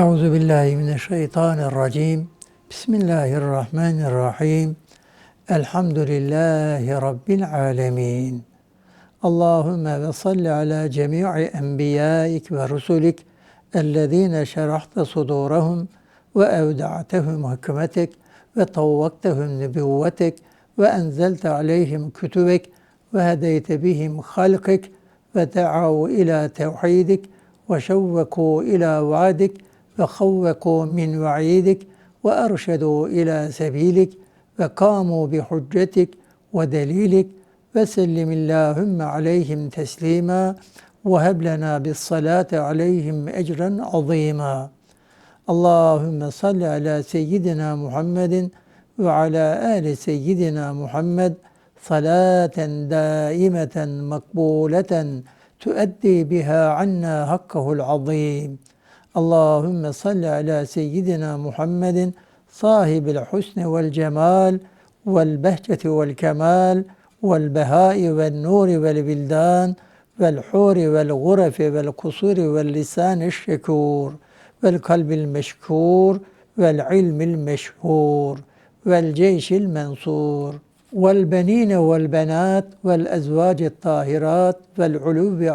أعوذ بالله من الشيطان الرجيم. بسم الله الرحمن الرحيم. الحمد لله رب العالمين. اللهم صل على جميع أنبيائك ورسلك الذين شرحت صدورهم وأودعتهم حكمتك وطوقتهم نبوتك وأنزلت عليهم كتبك وهديت بهم خلقك ودعوا إلى توحيدك وشوقوا إلى وعدك فخوكوا من وعيدك وأرشدوا إلى سبيلك فقاموا بحجتك ودليلك فسلم اللهم عليهم تسليما وهب لنا بالصلاة عليهم أجرا عظيما. اللهم صل على سيدنا محمد وعلى آل سيدنا محمد صلاة دائمة مقبولة تؤدي بها عنا حقه العظيم. Allahümme salli ala seyyidina Muhammedin sahibil husni vel cemal vel behceti vel kemal vel behai vel nuri vel bildan vel huri vel gurefi vel kusuri vel lisani şekur vel kalbil meşkur vel ilmil meşhur vel ceyşil mensur vel benine vel benat vel ezvaci tahirat vel uluvi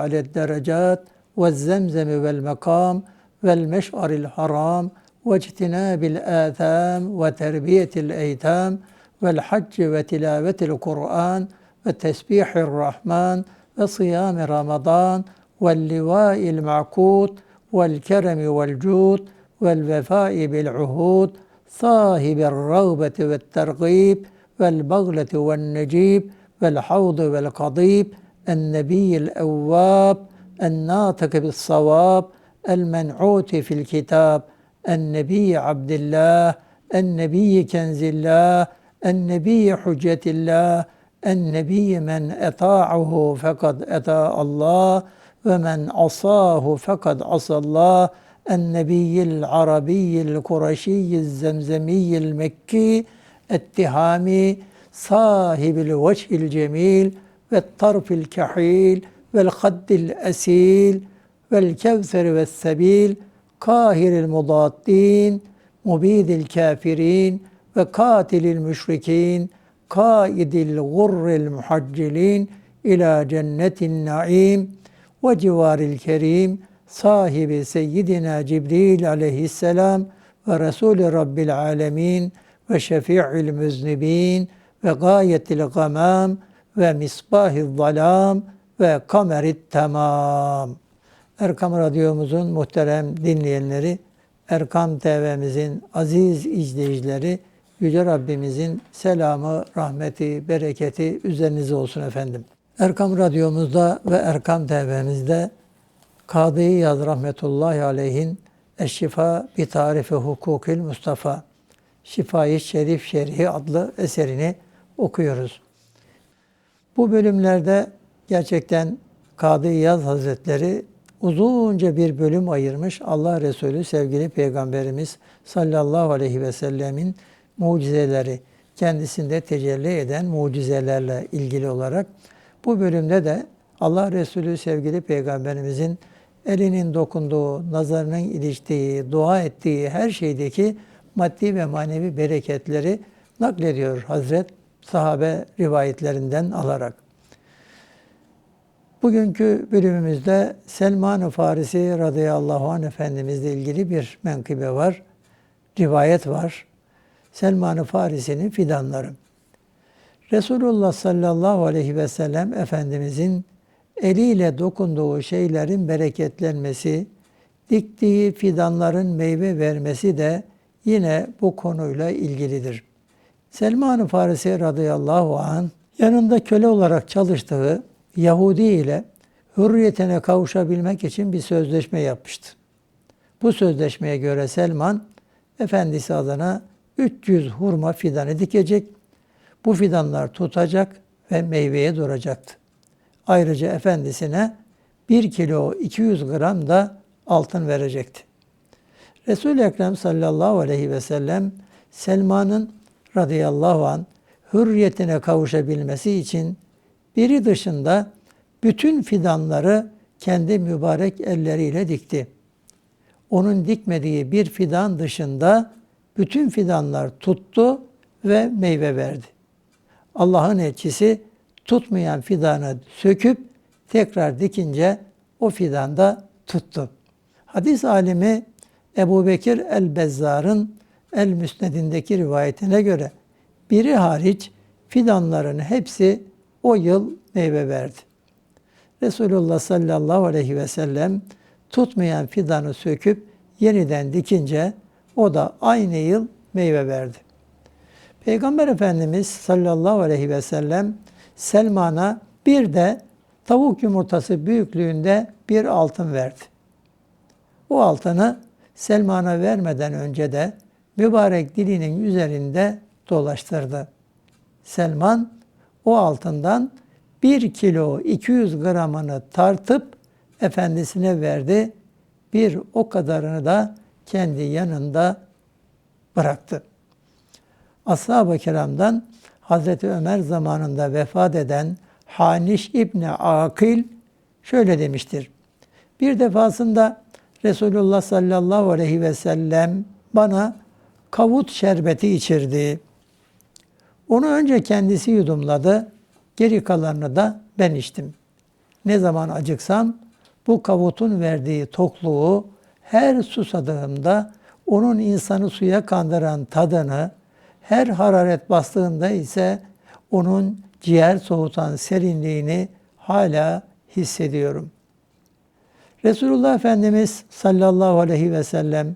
والمشعر الحرام واجتناب الآثام وتربية الأيتام والحج وتلاوة القرآن وتسبيح الرحمن وصيام رمضان واللواء المعقود والكرم والجود والوفاء بالعهود صاحب الرغبة والترغيب والبغلة والنجيب والحوض والقضيب النبي الأواب الناطق بالصواب المنعوت في الكتاب النبي عبد الله النبي كنز الله النبي حجة الله النبي من أطاعه فقد أطاع الله ومن عصاه فقد عصى الله النبي العربي القرشي الزمزمي المكي التهامي صاحب الوجه الجميل والطرف الكحيل والخد الأسيل vel kevseri ve sebil kahiril mudaddin mubidil kafirin ve katilil müşrikin kaidil gurril muhaccilin ila cennetin naim ve civaril kerim sahibi seyyidina Cibril aleyhisselam ve Resulü Rabbil alemin ve şefi'il müznibin ve gayetil gamam ve misbahil zalam ve kamerit tamam.'' Erkam Radyomuzun muhterem dinleyenleri, Erkam TV'mizin aziz izleyicileri, Yüce Rabbimizin selamı, rahmeti, bereketi üzerinize olsun efendim. Erkam Radyomuzda ve Erkam TV'mizde Kadı Yaz Rahmetullahi Aleyhin Eşşifa bi Tarifi Hukukil Mustafa Şifai Şerif Şerhi adlı eserini okuyoruz. Bu bölümlerde gerçekten Kadı Yaz Hazretleri uzunca bir bölüm ayırmış. Allah Resulü sevgili Peygamberimiz sallallahu aleyhi ve sellemin mucizeleri, kendisinde tecelli eden mucizelerle ilgili olarak bu bölümde de Allah Resulü sevgili Peygamberimizin elinin dokunduğu, nazarının iliştiği, dua ettiği her şeydeki maddi ve manevi bereketleri naklediyor Hazret sahabe rivayetlerinden alarak. Bugünkü bölümümüzde Selman-ı Farisi radıyallahu anh Efendimizle ilgili bir menkıbe var, rivayet var. Selman-ı Farisi'nin fidanları. Resulullah sallallahu aleyhi ve sellem Efendimizin eliyle dokunduğu şeylerin bereketlenmesi, diktiği fidanların meyve vermesi de yine bu konuyla ilgilidir. Selman-ı Farisi radıyallahu anh yanında köle olarak çalıştığı Yahudi ile hürriyetine kavuşabilmek için bir sözleşme yapmıştı. Bu sözleşmeye göre Selman, efendisi adına 300 hurma fidanı dikecek. Bu fidanlar tutacak ve meyveye duracaktı. Ayrıca efendisine 1 kilo 200 gram da altın verecekti. Resul-i Ekrem sallallahu aleyhi ve sellem Selman'ın radıyallahu an hürriyetine kavuşabilmesi için biri dışında bütün fidanları kendi mübarek elleriyle dikti. onun dikmediği bir fidan dışında bütün fidanlar tuttu ve meyve verdi. Allah'ın elçisi tutmayan fidanı söküp tekrar dikince o fidan da tuttu. Hadis alimi Ebu Bekir el-Bezzar'ın El-Müsned'indeki rivayetine göre biri hariç fidanların hepsi o yıl meyve verdi. Resulullah sallallahu aleyhi ve sellem tutmayan fidanı söküp yeniden dikince o da aynı yıl meyve verdi. Peygamber Efendimiz sallallahu aleyhi ve sellem Selman'a bir de tavuk yumurtası büyüklüğünde bir altın verdi. O altını Selman'a vermeden önce de mübarek dilinin üzerinde dolaştırdı. Selman o altından 1 kilo 200 gramını tartıp efendisine verdi. Bir o kadarını da kendi yanında bıraktı. Ashab-ı kiramdan Hazreti Ömer zamanında vefat eden Haniş İbni Akil şöyle demiştir. Bir defasında Resulullah sallallahu aleyhi ve sellem bana kavut şerbeti içirdi. Onu önce kendisi yudumladı, geri kalanını da ben içtim. Ne zaman acıksam bu kavutun verdiği tokluğu her susadığımda onun insanı suya kandıran tadını, her hararet bastığında ise onun ciğer soğutan serinliğini hala hissediyorum. Resulullah Efendimiz sallallahu aleyhi ve sellem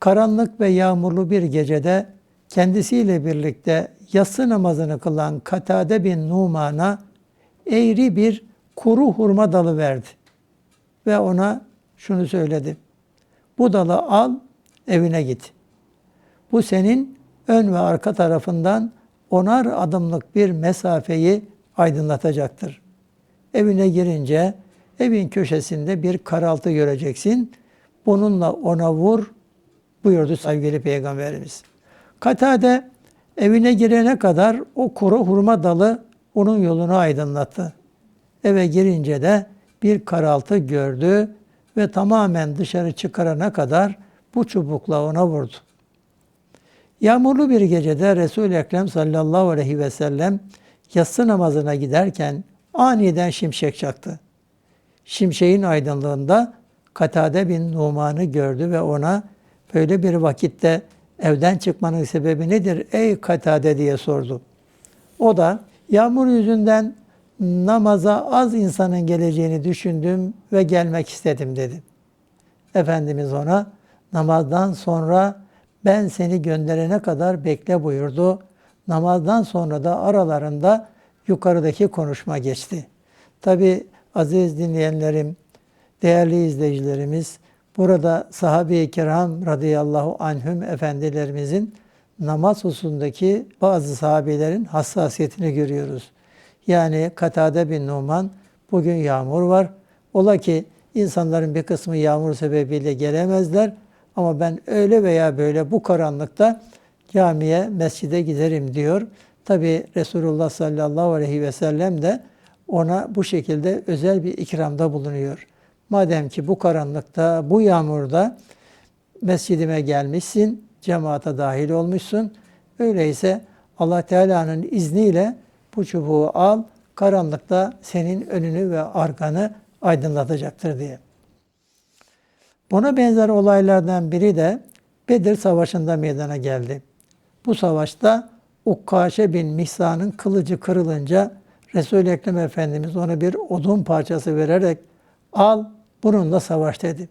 karanlık ve yağmurlu bir gecede kendisiyle birlikte yatsı namazını kılan Katade bin Numan'a eğri bir kuru hurma dalı verdi. Ve ona şunu söyledi. Bu dalı al, evine git. Bu senin ön ve arka tarafından onar adımlık bir mesafeyi aydınlatacaktır. Evine girince evin köşesinde bir karaltı göreceksin. Bununla ona vur buyurdu sevgili Peygamberimiz. Katade evine girene kadar o kuru hurma dalı onun yolunu aydınlattı. Eve girince de bir karaltı gördü ve tamamen dışarı çıkarana kadar bu çubukla ona vurdu. Yağmurlu bir gecede Resul-i Ekrem sallallahu aleyhi ve sellem yatsı namazına giderken aniden şimşek çaktı. Şimşeğin aydınlığında Katade bin Numan'ı gördü ve ona böyle bir vakitte evden çıkmanın sebebi nedir ey Katade diye sordu. O da yağmur yüzünden namaza az insanın geleceğini düşündüm ve gelmek istedim dedi. Efendimiz ona namazdan sonra ben seni gönderene kadar bekle buyurdu. Namazdan sonra da aralarında yukarıdaki konuşma geçti. Tabi aziz dinleyenlerim, değerli izleyicilerimiz, burada sahabe-i kiram radıyallahu anhüm efendilerimizin namaz hususundaki bazı sahabelerin hassasiyetini görüyoruz. Yani Katade bin Numan bugün yağmur var. Ola ki insanların bir kısmı yağmur sebebiyle gelemezler. Ama ben öyle veya böyle bu karanlıkta camiye, mescide giderim diyor. Tabi Resulullah sallallahu aleyhi ve sellem de ona bu şekilde özel bir ikramda bulunuyor. Madem ki bu karanlıkta, bu yağmurda mescidime gelmişsin, cemaate dahil olmuşsun. Öyleyse Allah Teala'nın izniyle bu çubuğu al, karanlıkta senin önünü ve arkanı aydınlatacaktır diye. Buna benzer olaylardan biri de Bedir Savaşı'nda meydana geldi. Bu savaşta Ukkaşe bin Mihsan'ın kılıcı kırılınca Resul-i Ekrem Efendimiz ona bir odun parçası vererek al bununla savaş dedi.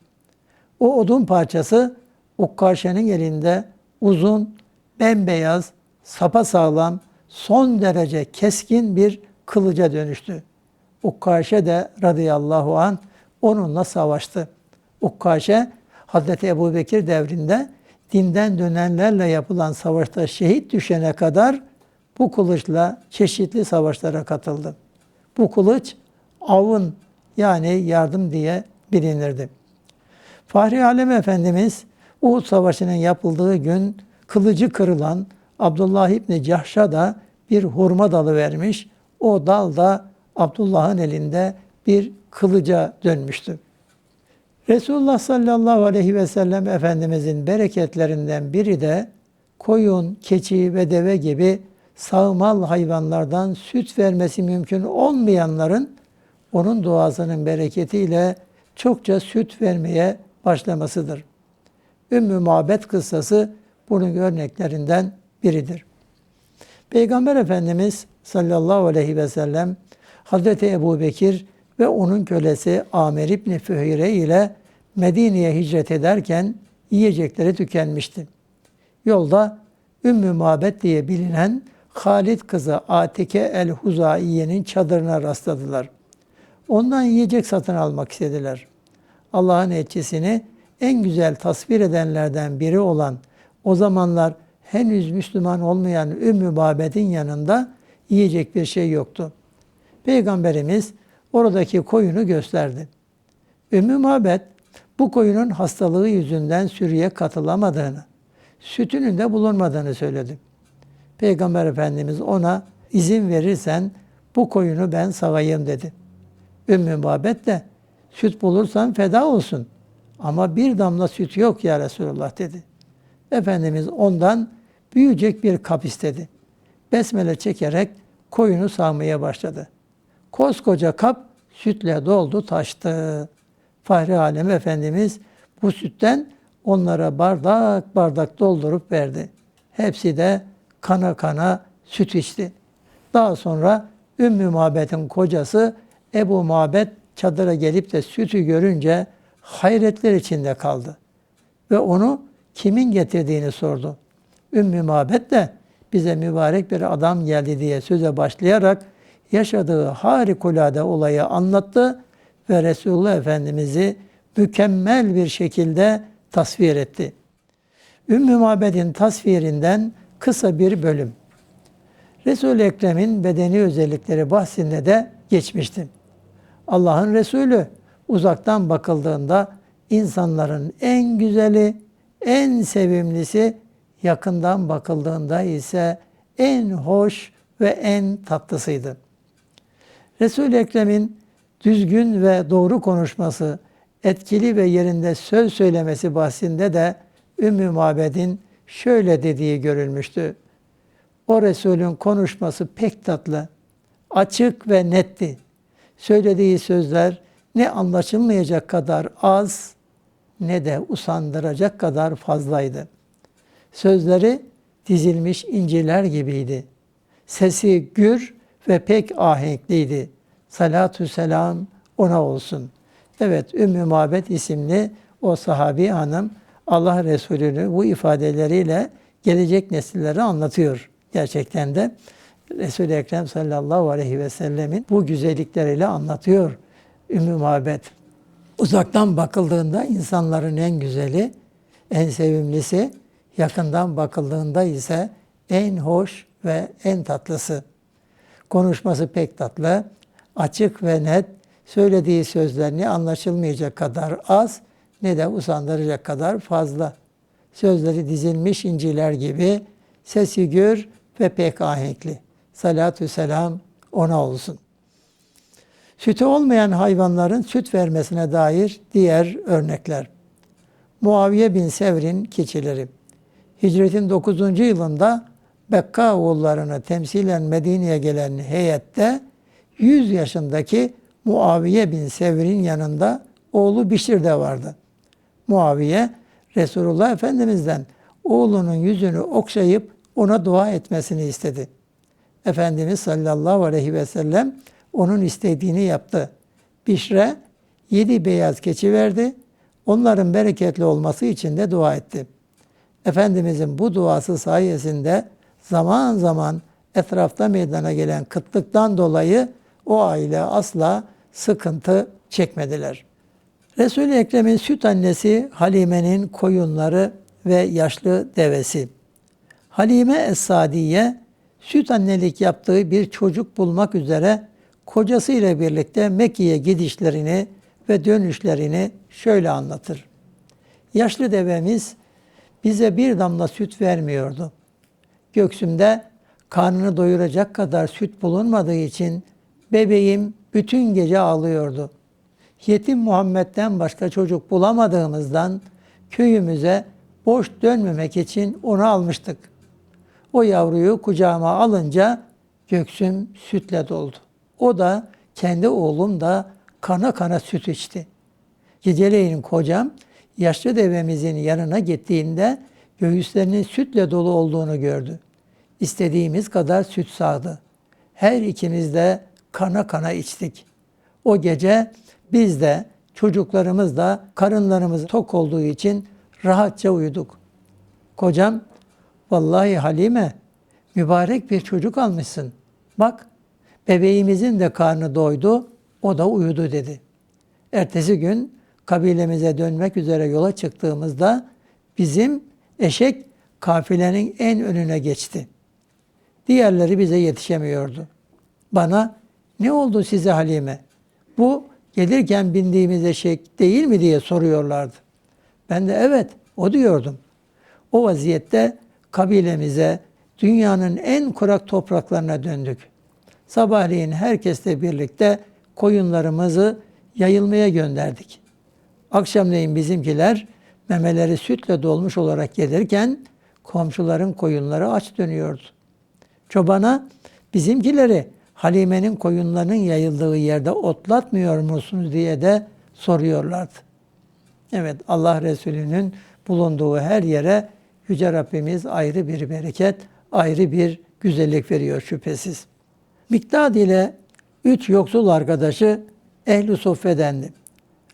O odun parçası Ukkaşe'nin elinde uzun, bembeyaz, sapasağlam, son derece keskin bir kılıca dönüştü. Ukkaşe de radıyallahu an onunla savaştı. Ukkaşe Hazreti Ebu Bekir devrinde dinden dönenlerle yapılan savaşta şehit düşene kadar bu kılıçla çeşitli savaşlara katıldı. Bu kılıç avın yani yardım diye bilinirdi. Fahri Alem Efendimiz Uhud Savaşı'nın yapıldığı gün kılıcı kırılan Abdullah İbni Cahş'a da bir hurma dalı vermiş. O dal da Abdullah'ın elinde bir kılıca dönmüştü. Resulullah sallallahu aleyhi ve sellem Efendimizin bereketlerinden biri de koyun, keçi ve deve gibi sağmal hayvanlardan süt vermesi mümkün olmayanların onun duasının bereketiyle çokça süt vermeye başlamasıdır. Ümmü Mabet kıssası bunun örneklerinden biridir. Peygamber Efendimiz sallallahu aleyhi ve sellem Hazreti Ebu Bekir ve onun kölesi Amir İbni Füheyre ile Medine'ye hicret ederken yiyecekleri tükenmişti. Yolda Ümmü Mabet diye bilinen Halid kızı Atike el-Huzaiye'nin çadırına rastladılar. Ondan yiyecek satın almak istediler. Allah'ın elçisini en güzel tasvir edenlerden biri olan o zamanlar henüz Müslüman olmayan Ümmü Mabet'in yanında yiyecek bir şey yoktu. Peygamberimiz oradaki koyunu gösterdi. Ümmü Mabet bu koyunun hastalığı yüzünden sürüye katılamadığını, sütünün de bulunmadığını söyledi. Peygamber Efendimiz ona izin verirsen bu koyunu ben sağayım dedi. Ümmü Mabet de süt bulursan feda olsun ama bir damla süt yok ya Resulullah dedi. Efendimiz ondan büyüyecek bir kap istedi. Besmele çekerek koyunu sağmaya başladı. Koskoca kap sütle doldu taştı. Fahri Alem Efendimiz bu sütten onlara bardak bardak doldurup verdi. Hepsi de kana kana süt içti. Daha sonra Ümmü Mabet'in kocası Ebu Mabet çadıra gelip de sütü görünce hayretler içinde kaldı. Ve onu kimin getirdiğini sordu. Ümmü Mabet de bize mübarek bir adam geldi diye söze başlayarak yaşadığı harikulade olayı anlattı ve Resulullah Efendimiz'i mükemmel bir şekilde tasvir etti. Ümmü Mabed'in tasvirinden kısa bir bölüm. Resul-i Ekrem'in bedeni özellikleri bahsinde de geçmiştim. Allah'ın Resulü uzaktan bakıldığında insanların en güzeli, en sevimlisi, yakından bakıldığında ise en hoş ve en tatlısıydı. Resul-i Ekrem'in düzgün ve doğru konuşması, etkili ve yerinde söz söylemesi bahsinde de Ümmü Mabed'in şöyle dediği görülmüştü. O Resulün konuşması pek tatlı, açık ve netti. Söylediği sözler ne anlaşılmayacak kadar az ne de usandıracak kadar fazlaydı. Sözleri dizilmiş inciler gibiydi. Sesi gür ve pek ahenkliydi. Salatü selam ona olsun. Evet Ümmü Mabet isimli o sahabi hanım Allah Resulü'nü bu ifadeleriyle gelecek nesillere anlatıyor. Gerçekten de Resul-i Ekrem sallallahu aleyhi ve sellemin bu güzellikleriyle anlatıyor Ümmü Mabet. Uzaktan bakıldığında insanların en güzeli, en sevimlisi, yakından bakıldığında ise en hoş ve en tatlısı. Konuşması pek tatlı, açık ve net, söylediği sözler ne anlaşılmayacak kadar az ne de usandıracak kadar fazla. Sözleri dizilmiş inciler gibi, sesi gür ve pek ahenkli. Salatü selam ona olsun. Sütü olmayan hayvanların süt vermesine dair diğer örnekler. Muaviye bin Sevr'in keçileri. Hicretin 9. yılında Bekka oğullarını temsilen Medine'ye gelen heyette 100 yaşındaki Muaviye bin Sevr'in yanında oğlu Bişir de vardı. Muaviye Resulullah Efendimiz'den oğlunun yüzünü okşayıp ona dua etmesini istedi. Efendimiz sallallahu aleyhi ve sellem onun istediğini yaptı. Bişre yedi beyaz keçi verdi. Onların bereketli olması için de dua etti. Efendimizin bu duası sayesinde zaman zaman etrafta meydana gelen kıtlıktan dolayı o aile asla sıkıntı çekmediler. Resul-i Ekrem'in süt annesi Halime'nin koyunları ve yaşlı devesi. Halime Es-Sadiye süt annelik yaptığı bir çocuk bulmak üzere kocasıyla birlikte Mekke'ye gidişlerini ve dönüşlerini şöyle anlatır. Yaşlı devemiz bize bir damla süt vermiyordu. Göksümde karnını doyuracak kadar süt bulunmadığı için bebeğim bütün gece ağlıyordu. yetim Muhammed'den başka çocuk bulamadığımızdan köyümüze boş dönmemek için onu almıştık. O yavruyu kucağıma alınca göksüm sütle doldu. O da kendi oğlum da kana kana süt içti. Geceleyin kocam yaşlı devemizin yanına gittiğinde göğüslerinin sütle dolu olduğunu gördü. İstediğimiz kadar süt sağdı. Her ikimiz de kana kana içtik. O gece biz de çocuklarımız da karınlarımız tok olduğu için rahatça uyuduk. Kocam, vallahi Halime mübarek bir çocuk almışsın. Bak bebeğimizin de karnı doydu, o da uyudu dedi. Ertesi gün kabilemize dönmek üzere yola çıktığımızda bizim eşek kafilenin en önüne geçti. Diğerleri bize yetişemiyordu. Bana ne oldu size Halime? Bu gelirken bindiğimiz eşek değil mi diye soruyorlardı. Ben de evet o diyordum. O vaziyette kabilemize dünyanın en kurak topraklarına döndük. Sabahleyin herkesle birlikte koyunlarımızı yayılmaya gönderdik. Akşamleyin bizimkiler memeleri sütle dolmuş olarak gelirken komşuların koyunları aç dönüyordu. Çobana bizimkileri Halime'nin koyunlarının yayıldığı yerde otlatmıyor musunuz diye de soruyorlardı. Evet Allah Resulü'nün bulunduğu her yere Yüce Rabbimiz ayrı bir bereket, ayrı bir güzellik veriyor şüphesiz. Miktad ile üç yoksul arkadaşı ehli soffedendi.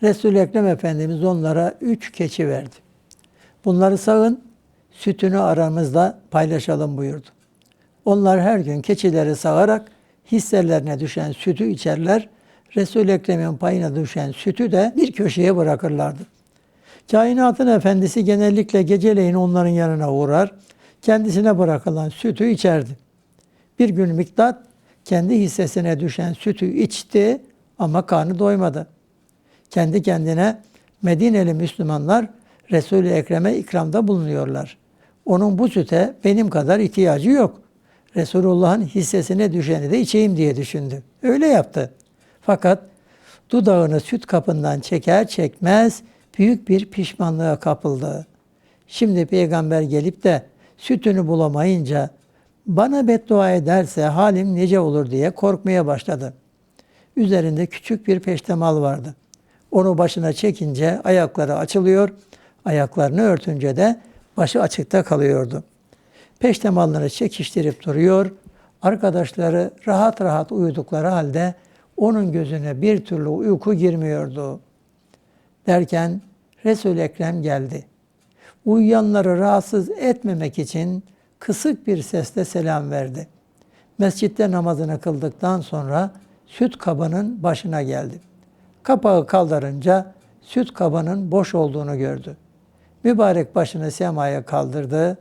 Resul-i Ekrem Efendimiz onlara üç keçi verdi. Bunları sağın, sütünü aramızda paylaşalım buyurdu. Onlar her gün keçileri sağarak hisselerine düşen sütü içerler. Resul-i Ekrem'in payına düşen sütü de bir köşeye bırakırlardı. Kainatın efendisi genellikle geceleyin onların yanına uğrar, kendisine bırakılan sütü içerdi. Bir gün Miktat kendi hissesine düşen sütü içti ama karnı doymadı. Kendi kendine Medineli Müslümanlar Resul-i Ekrem'e ikramda bulunuyorlar. Onun bu süte benim kadar ihtiyacı yok. Resulullah'ın hissesine düşeni de içeyim diye düşündü. Öyle yaptı. Fakat dudağını süt kapından çeker çekmez büyük bir pişmanlığa kapıldı. Şimdi peygamber gelip de sütünü bulamayınca bana beddua ederse halim nice olur diye korkmaya başladı. Üzerinde küçük bir peştemal vardı. Onu başına çekince ayakları açılıyor, ayaklarını örtünce de başı açıkta kalıyordu. Peştemalları çekiştirip duruyor, arkadaşları rahat rahat uyudukları halde onun gözüne bir türlü uyku girmiyordu. Derken Resul-i Ekrem geldi. Uyuyanları rahatsız etmemek için kısık bir sesle selam verdi. Mescitte namazını kıldıktan sonra süt kabının başına geldi. Kapağı kaldırınca süt kabının boş olduğunu gördü. Mübarek başını semaya kaldırdı.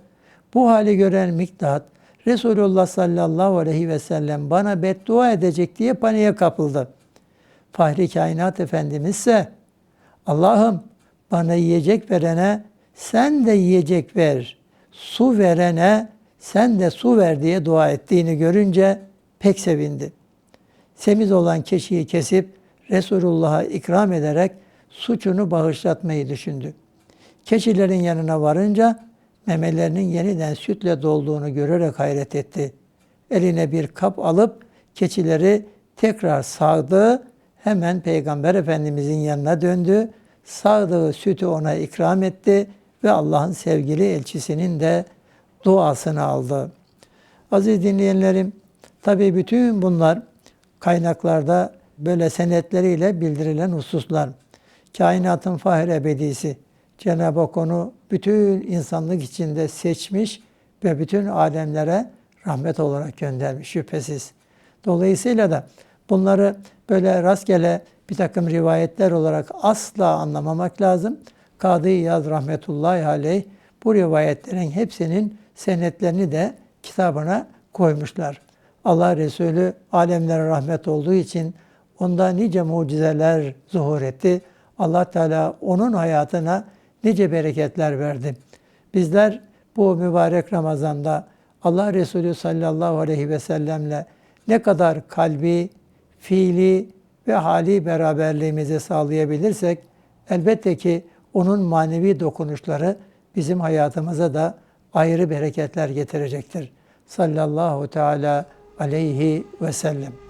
Bu hali gören Miktat, Resulullah sallallahu aleyhi ve sellem bana beddua edecek diye paniğe kapıldı. Fahri Kainat Efendimiz ise Allah'ım bana yiyecek verene sen de yiyecek ver. Su verene sen de su ver diye dua ettiğini görünce pek sevindi. Semiz olan keçiyi kesip Resulullah'a ikram ederek suçunu bağışlatmayı düşündü. Keçilerin yanına varınca memelerinin yeniden sütle dolduğunu görerek hayret etti. Eline bir kap alıp keçileri tekrar sağdı. Hemen Peygamber Efendimizin yanına döndü. Sağdığı sütü ona ikram etti ve Allah'ın sevgili elçisinin de duasını aldı. Aziz dinleyenlerim, tabii bütün bunlar kaynaklarda böyle senetleriyle bildirilen hususlar. Kainatın fahir ebedisi, Cenab-ı Hak onu bütün insanlık içinde seçmiş ve bütün alemlere rahmet olarak göndermiş şüphesiz. Dolayısıyla da bunları böyle rastgele bir takım rivayetler olarak asla anlamamak lazım. Kadı İyaz rahmetullahi aleyh bu rivayetlerin hepsinin senetlerini de kitabına koymuşlar. Allah Resulü alemlere rahmet olduğu için onda nice mucizeler zuhur etti. Allah Teala onun hayatına nice bereketler verdi. Bizler bu mübarek Ramazan'da Allah Resulü sallallahu aleyhi ve sellemle ne kadar kalbi, fiili ve hali beraberliğimizi sağlayabilirsek elbette ki onun manevi dokunuşları bizim hayatımıza da ayrı bereketler getirecektir. Sallallahu teala aleyhi ve sellem.